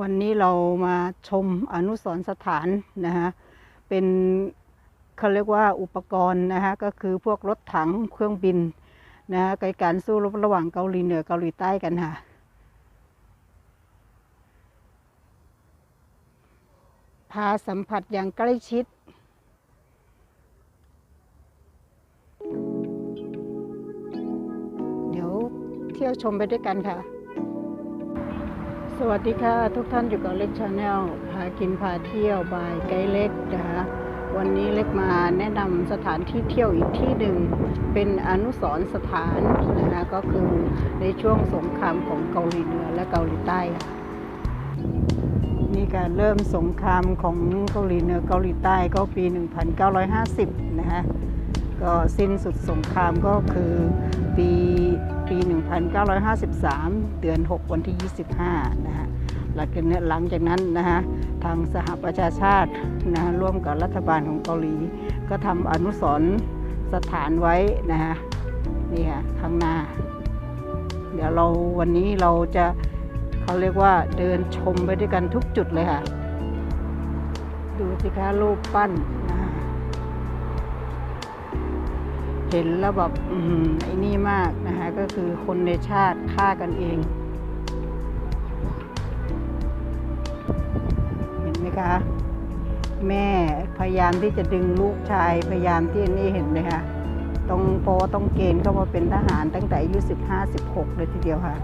วันนี้เรามาชมอนุสรสถานนะฮะเป็นเขาเรียกว่าอุปกรณ์นะฮะก็คือพวกรถถังเครื่องบินนะฮะในการสู้รบระหว่างเกาหลีเหนือเกาหลีใต้กันค่ะพาสัมผัสอย่างใกล้ชิดเดี๋ยวเที่ยวชมไปด้วยกันค่ะ สวัสดีค่ะ ทุกท่านอยู่กับเล็กชาแนลพากินพาเที่ยวบายไกด์เล็กนะคะวันนี้เล็กมาแนะนำสถานที่เที่ยวอีกที่หนึ่งเป็นอนุสรสถานนะคะก็คือในช่วงสงครามของเกาหลีเหนือและเกาหลีใต้ค่ะนี่การเริ่มสงครามของเกาหลีเหนือเกาหลีใต้ก็ปี 1950 นะฮะก็สิ้นสุดสงครามก็คือปี ปี 1953 เดือน 6 วันที่ 25 นะฮะหลังจากนั้นหลังจากนั้นนะฮะทางสหประชาชาตินะฮะร่วมกับรัฐบาลของเกาหลี ก็ทำอนุสรณ์สถานไว้นะฮะนี่ค่ะข้างหน้า เดี๋ยวเราวันนี้เราจะเขาเรียกว่าเดินชมไปด้วยกันทุกจุดเลยค่ะ ดูสิคะรูปปั้น เห็นแล้วแบบอืมไอ้นี่มากนะคะก็คือคนในชาติฆ่ากันเอง เห็นไหมคะ แม่พยายามที่จะดึงลูกชายพยายามที่นี่เห็นไหมคะต้องเพราะว่าต้องเกณฑ์เข้ามาเป็นทหารตั้งแต่อายุ15 16 เลยทีเดียวค่ะ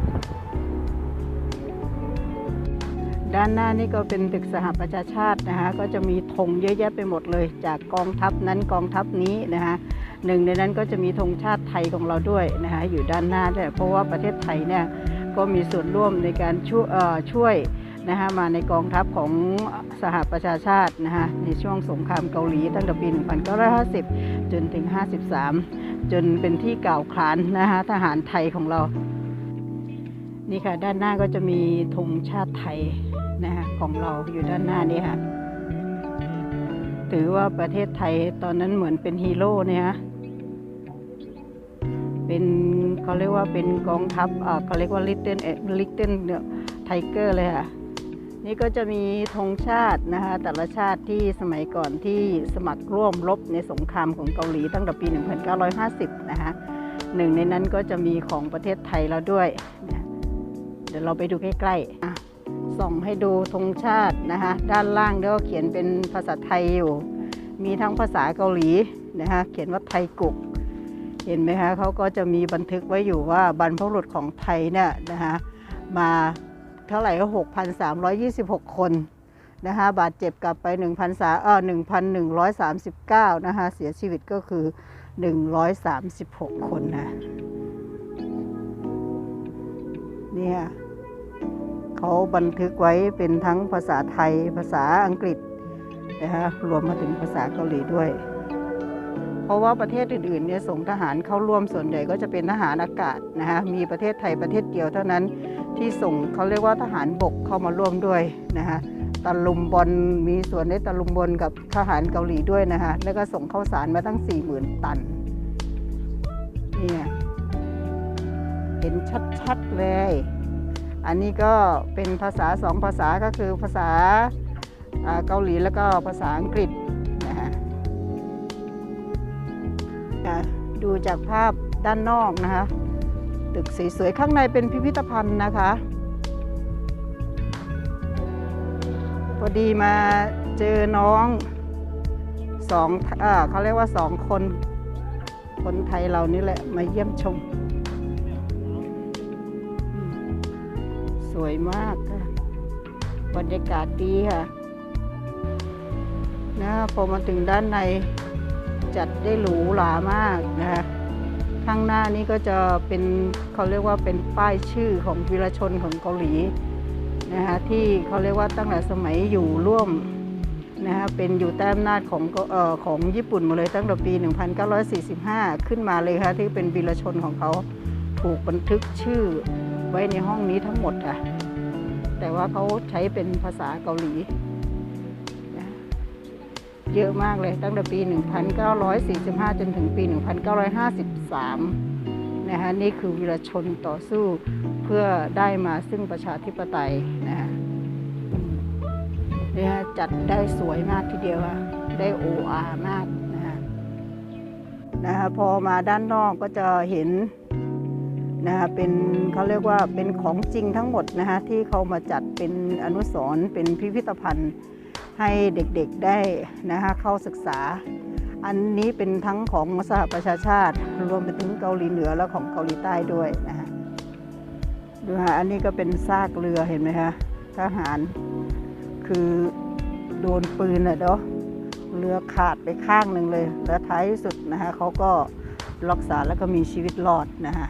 ด้านหน้านี่ก็เป็นตึกสหประชาชาตินะคะ ก็จะมีธงเยอะแยะไปหมดเลย จากกองทัพนั้นกองทัพนี้นะคะ หนึ่งในนั้นก็จะมีธงชาติไทยของเราด้วยนะคะอยู่ด้านหน้าด้วยเพราะว่าประเทศไทยเนี่ยก็มีส่วนร่วมในการช่วยช่วยนะคะมาในกองทัพของสหประชาชาตินะคะในช่วงสงครามเกาหลีตั้งแต่ปี 1950 จนถึง 53 จนเป็นที่กล่าวขานนะคะทหารไทยของเรา นี่ค่ะด้านหน้าก็จะมีธงชาติไทยนะคะของเราอยู่ด้านหน้านี้ค่ะ ถือว่าประเทศไทยตอนนั้นเหมือนเป็นฮีโร่เนี่ยฮะ เป็นเขาเรียกว่าเป็นกองทัพเขาเรียกว่าลิตเติ้ลลิตเติ้ลไทเกอร์เลยค่ะนี่ก็จะมีธงชาตินะคะแต่ละชาติที่สมัยก่อนที่สมัครร่วมรบในสงครามของเกาหลีตั้งแต่ปี 1950 นะคะหนึ่งในนั้นก็จะมีของประเทศไทยเราด้วย เดี๋ยวเราไปดูใกล้ๆส่องให้ดูธงชาตินะคะด้านล่างก็เขียนเป็นภาษาไทยอยู่ มีทั้งภาษาเกาหลีนะคะเขียนว่าไทยกุก เห็นไหมคะเขาก็จะมีบันทึกไว้อยู่ว่าบรรพบุรุษของไทยเนี่ยนะคะมาเท่าไหร่ก็ 6,326 คนนะคะบาดเจ็บกลับไป 1,000สาเออ1,139 นะคะเสียชีวิตก็คือ 136 คนนะเนี่ยเขาบันทึกไว้เป็นทั้งภาษาไทยภาษาอังกฤษนะคะรวมมาถึงภาษาเกาหลีด้วย เพราะว่าประเทศอื่นๆเนี่ยส่งทหารเข้าร่วมส่วนใหญ่ก็จะเป็นทหารอากาศนะคะมีประเทศไทยประเทศเดียวเท่านั้นที่ส่งเขาเรียกว่าทหารบกเข้ามาร่วมด้วยนะคะตะลุมบอลมีส่วนในตะลุมบอลกับทหารเกาหลีด้วยนะคะแล้วก็ส่งเข้าสารมาตั้ง 40,000 ตันเนี่ยเห็นชัดๆเลย อันนี้ก็เป็นภาษาสองภาษาก็คือภาษาเกาหลีแล้วก็ภาษาอังกฤษ อะดูจากภาพด้านนอกนะคะ ตึกสวยๆข้างในเป็นพิพิธภัณฑ์นะคะ พอดีมาเจอน้องสองอเขาเรียกว่าสองคน คนไทยเรานี่แหละมาเยี่ยมชมอืมสวยมากค่ะ บรรยากาศดีค่ะนะพอมาถึงด้านใน จัดได้หรูหรามากนะคะข้างหน้านี้ก็จะเป็นเขาเรียกว่าเป็นป้ายชื่อของวีรชนของเกาหลีนะคะที่เขาเรียกว่าตั้งแต่สมัยอยู่ร่วมนะคะเป็นอยู่ใต้อำนาจของเออของญี่ปุ่นมาเลยตั้งแต่ปี 1945 ขึ้นมาเลยค่ะที่เป็นวีรชนของเขาถูกบันทึกชื่อไว้ในห้องนี้ทั้งหมดอะแต่ว่าเขาใช้เป็นภาษาเกาหลี เยอะมากเลย ตั้งแต่ปี 1945 จนถึงปี 1953 นะคะนี่คือวีรชนต่อสู้เพื่อได้มาซึ่งประชาธิปไตยนะคะเนี่ยฮะจัดได้สวยมากทีเดียวค่ะได้โออามากนะฮะนะฮะพอมาด้านนอกก็จะเห็นนะฮะเป็นเขาเรียกว่าเป็นของจริงทั้งหมดนะฮะที่เขามาจัดเป็นอนุสรณ์เป็นพิพิธภัณฑ์ ให้เด็กๆได้นะฮะเข้าศึกษา อันนี้เป็นทั้งของสหประชาชาติ รวมไปถึงเกาหลีเหนือและของเกาหลีใต้ด้วยนะฮะดูฮะอันนี้ก็เป็นซากเรือเห็นไหมคะทหารคือโดนปืนอะเนาะเรือขาดไปข้างหนึ่งเลย แล้วท้ายที่สุดนะคะเขาก็รักษาแล้วก็มีชีวิตรอดนะคะ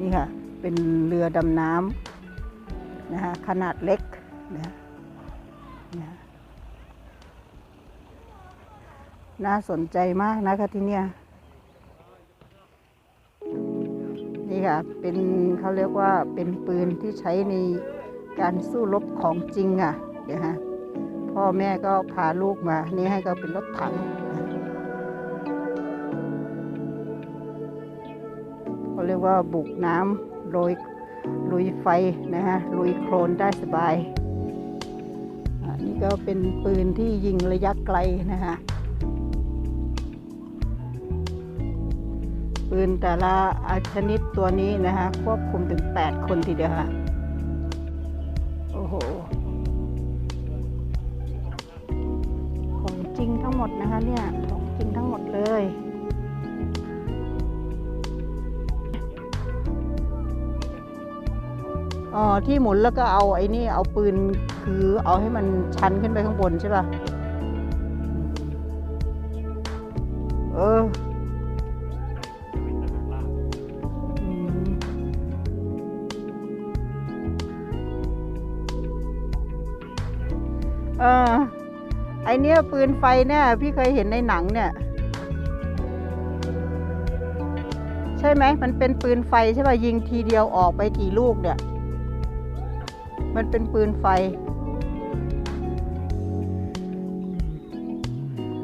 นี่ค่ะ เป็นเรือดำน้ำนะคะขนาดเล็กนะนะ น่าสนใจมากนะคะที่เนี่ย นี่ค่ะ เป็นเขาเรียกว่าเป็นปืนที่ใช้ในการสู้รบของจริงอะ เดี๋ยวฮะ พ่อแม่ก็พาลูกมา นี่ให้ก็เป็นรถถังเขาเรียกว่าบุกน้ำโรยลุยไฟนะฮะ ลุยโคลนได้สบาย อันนี้ก็เป็นปืนที่ยิงระยะไกลนะฮะ ปืนแต่ละชนิดตัวนี้นะฮะควบคุมถึง 8 คนทีเดียวค่ะ โอ้โห ของจริงทั้งหมดนะคะเนี่ย ของจริงทั้งหมดเลยอ๋อที่หมุนแล้วก็เอาไอ้นี่เอาปืนคือเอาให้มันชันขึ้นไปข้างบนใช่ป่ะ เออ ไอเนี้ยปืนไฟเนี่ย พี่เคยเห็นในหนังเนี่ย ใช่ไหมมันเป็นปืนไฟใช่ป่ะยิงทีเดียวออกไปกี่ลูกเนี่ย มันเป็นปืนไฟ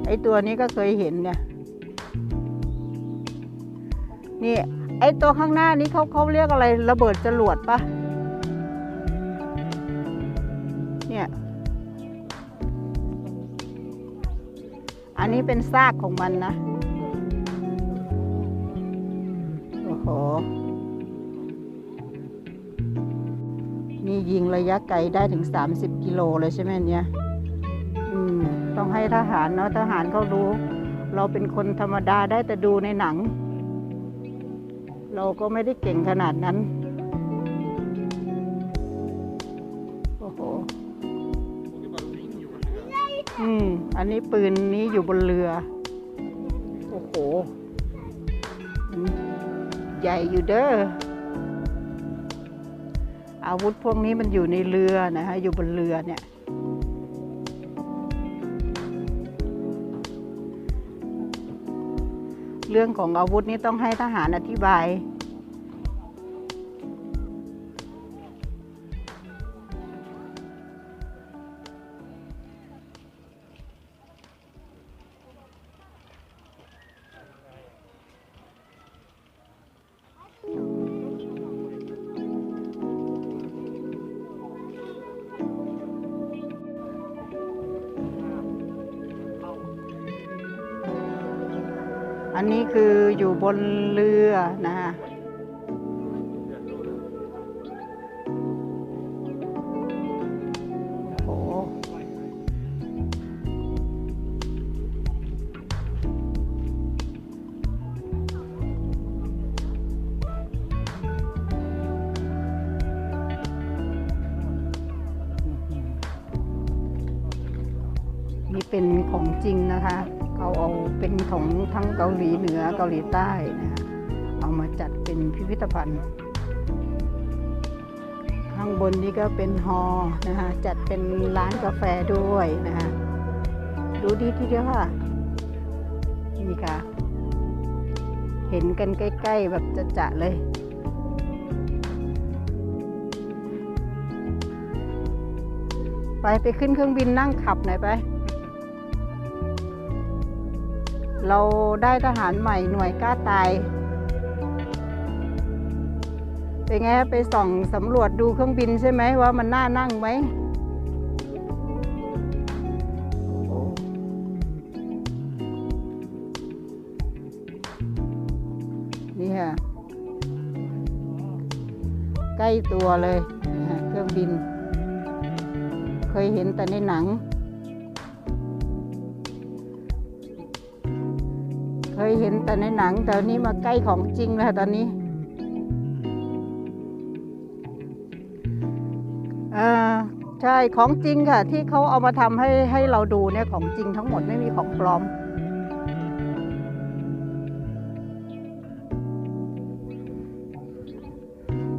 ไอตัวนี้ก็เคยเห็นเนี่ย นี่ ไอตัวข้างหน้านี้เขาเขาเรียกอะไรระเบิดจรวดปะเอันนี้เป็นซากของมันนะ โอ้โห นี่ยิงระยะไกลได้ถึง 30 กิโลเลยใช่ไหมเนี่ยต้องให้ทหารเนาะทหารเขารู้ เราเป็นคนธรรมดาได้แต่ดูในหนัง เราก็ไม่ได้เก่งขนาดนั้น อืม อันนี้ปืนนี้อยู่บนเรือ โอ้โหอืมใหญ่อยู่เด้อ อาวุธพวกนี้มันอยู่ในเรือนะฮะ อยู่บนเรือเนี่ย เรื่องของอาวุธนี้ต้องให้ทหารอธิบาย อันนี้คืออยู่บนเรือนะฮะโอ้โหนี่เป็นของจริงนะคะ เขาเอาเป็นของทั้งเกาหลีเหนือเกาหลีใต้นะฮะเอามาจัดเป็นพิพิธภัณฑ์ ข้างบนนี้ก็เป็นฮอนะคะจัดเป็นร้านกาแฟด้วยนะคะดูดีทีเดียวค่ะนี่ค่ะ เห็นกันใกล้ ๆ แบบจะๆเลยไป ไปขึ้นเครื่องบินนั่งขับหน่อยไป เราได้ทหารใหม่หน่วยกล้าตาย เป็นไงไปส่องสำรวจดูเครื่องบินใช่ไหมว่ามันน่านั่งไหมนี่ค่ะ ใกล้ตัวเลยเครื่องบิน เคยเห็นแต่ในหนัง ยเห็นแต่ในหนังแต่อันนี้มาใกล้ของจริงแล้วตอนนี้อ่าใช่ของจริงค่ะ ที่เขาเอามาทำให้ให้เราดูเนี่ยของจริงทั้งหมดไม่มีของปลอม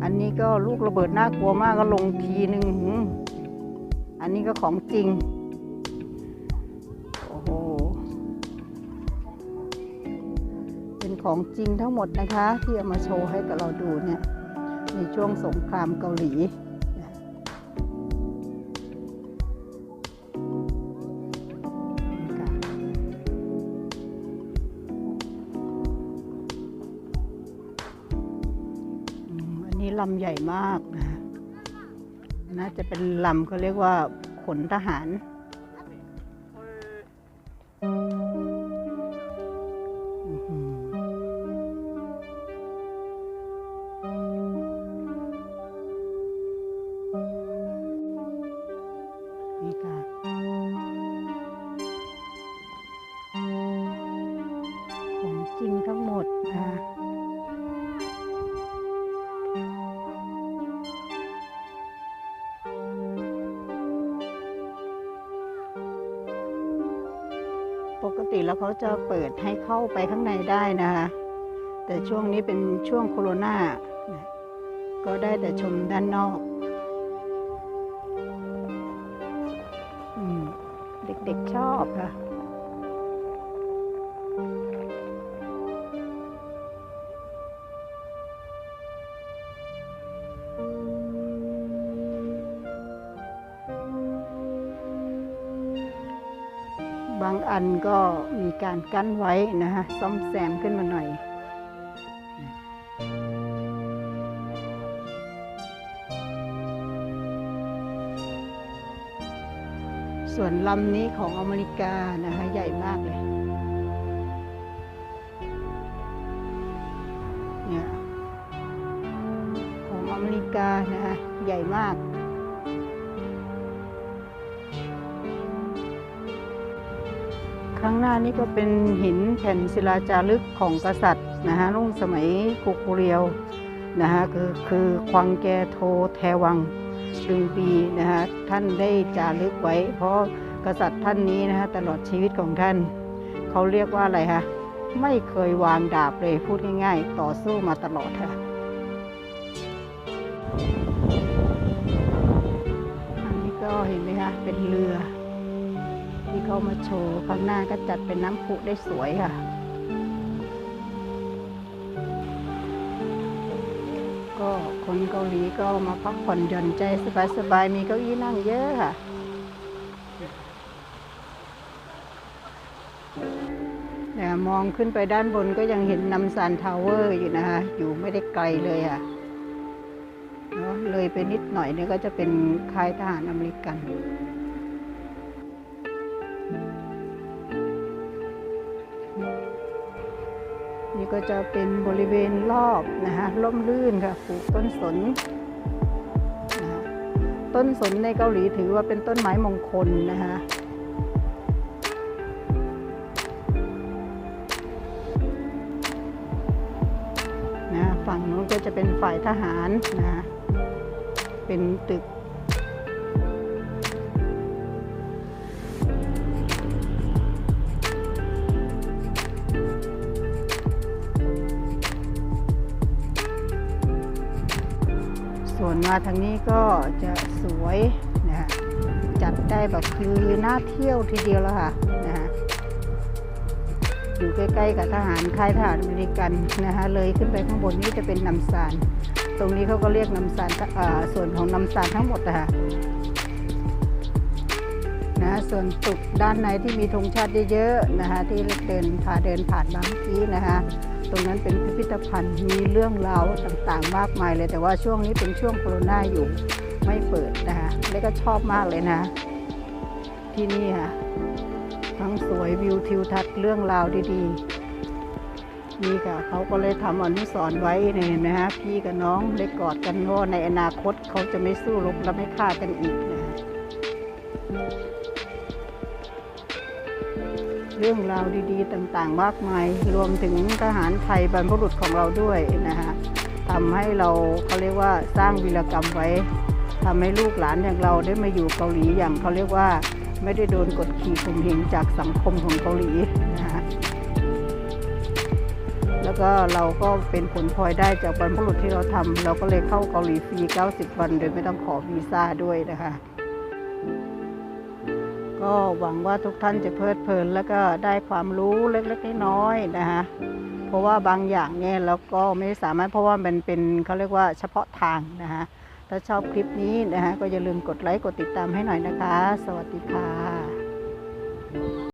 อันนี้ก็ลูกระเบิดน่ากลัวมากก็ลงทีหนึ่งอันนี้ก็ของจริง ของจริงทั้งหมดนะคะ ที่เอามาโชว์ให้กับเราดูเนี่ยในช่วงสงครามเกาหลีอันนี้ลำใหญ่มากนะ น่าจะเป็นลำเขาเรียกว่าขนทหาร แล้วเขาจะเปิดให้เข้าไปข้างในได้นะคะ แต่ช่วงนี้เป็นช่วงโควิดนะก็ได้แต่ชมด้านนอกอเด็กๆชอบค่ะ อันก็มีการกั้นไว้นะฮะซ่อมแซมขึ้นมาหน่อยส่วนลำนี้ของอเมริกานะคะใหญ่มากเลยเนี่ยของอเมริกานะคะใหญ่มาก ข้างหน้านี่ก็เป็นหินแผ่นศิลาจารึกของกษัตริย์นะฮะรุ่งสมัยกุกุเรียวนะฮะคือคือควังแกโทแทวังดึงปีนะฮะท่านได้จารึกไว้ เพราะกษัตริย์ท่านนี้นะฮะตลอดชีวิตของท่าน เขาเรียกว่าอะไรคะไม่เคยวางดาบเลยพูดง่ายๆ ต่อสู้มาตลอดค่ะอันนี้ก็เห็นไหมคะเป็นเรือ ที่เขามาโชว์ข้างหน้าก็จัดเป็นน้ำพุได้สวยค่ะ ก็คนเกาหลีก็มาพักผ่อนหย่อนใจสบายๆมีเก้าอี้นั่งเยอะค่ะแต่มองขึ้นไปด้านบนก็ยังเห็นนำซานทาวเวอร์อยู่นะคะ อยู่ไม่ได้ไกลเลยค่ะเนาะเลยไปนิดหน่อยเนี่ยก็จะเป็นค่ายทหารอเมริกัน ก็จะเป็นบริเวณรอบนะคะร่มรื่นค่ะปลูกต้นสนนะคะต้นสนในเกาหลีถือว่าเป็นต้นไม้มงคลนะคะนะฝั่งนู้นก็จะเป็นฝ่ายทหารนะคะเป็นตึก มาทางนี้ก็จะสวยนะฮะจัดได้แบบคือน่าเที่ยวทีเดียวแล้วค่ะนะฮะอยู่ใกล้ๆกับทหารค่ายทหารอเมริกันนะฮะเลยขึ้นไปข้างบนนี้จะเป็นนำซานตรงนี้เขาก็เรียกนำซานอ่าส่วนของนำซานทั้งหมดนะคะนะส่วนตึกด้านในที่มีธงชาติเยอะๆนะคะที่เดินพาเดินผ่านมาเมื่อกี้นะคะ ตรงนั้นเป็นพิพิธภัณฑ์มีเรื่องราวต่างๆ มากมายเลยแต่ว่าช่วงนี้เป็นช่วงโควิดอยู่ไม่เปิดนะคะแล้วก็ชอบมากเลยนะ ที่นี่ค่ะทั้งสวยวิวทิวทัศน์เรื่องราวดีๆนี่ค่ะเขาก็เลยทำอนุสรณ์ไว้เนี่ยเห็นไหมฮะพี่กับน้องได้กอดกันเพราะว่าในอนาคตเขาจะไม่สู้รบและไม่ฆ่ากันอีกนะ เรื่องราวดีๆ ต่างๆ มากมาย รวมถึงทหารไทยบรรพบุรุษของเราด้วยนะฮะทำให้เราเขาเรียกว่าสร้างวีรกรรมไว้ทำให้ลูกหลานอย่างเราได้มาอยู่เกาหลีอย่างเขาเรียกว่าไม่ได้โดนกดขี่ข่มเหงจากสังคมของเกาหลีนะฮะแล้วก็เราก็เป็นผลพลอยได้จากบรรพบุรุษที่เราทำเราก็เลยเข้าเกาหลีฟรี 90 วัน โดยไม่ต้องขอวีซ่าด้วยนะคะ ก็หวังว่าทุกท่านจะเพลิดเพลิน แล้วก็ได้ความรู้เล็กๆน้อยๆนะคะเพราะว่าบางอย่างเนี่ยเราก็ไม่สามารถเพราะว่ามันเป็นเขาเรียกว่าเฉพาะทางนะคะถ้าชอบคลิปนี้นะคะก็อย่าลืมกดไลค์กดติดตามให้หน่อยนะคะ สวัสดีค่ะ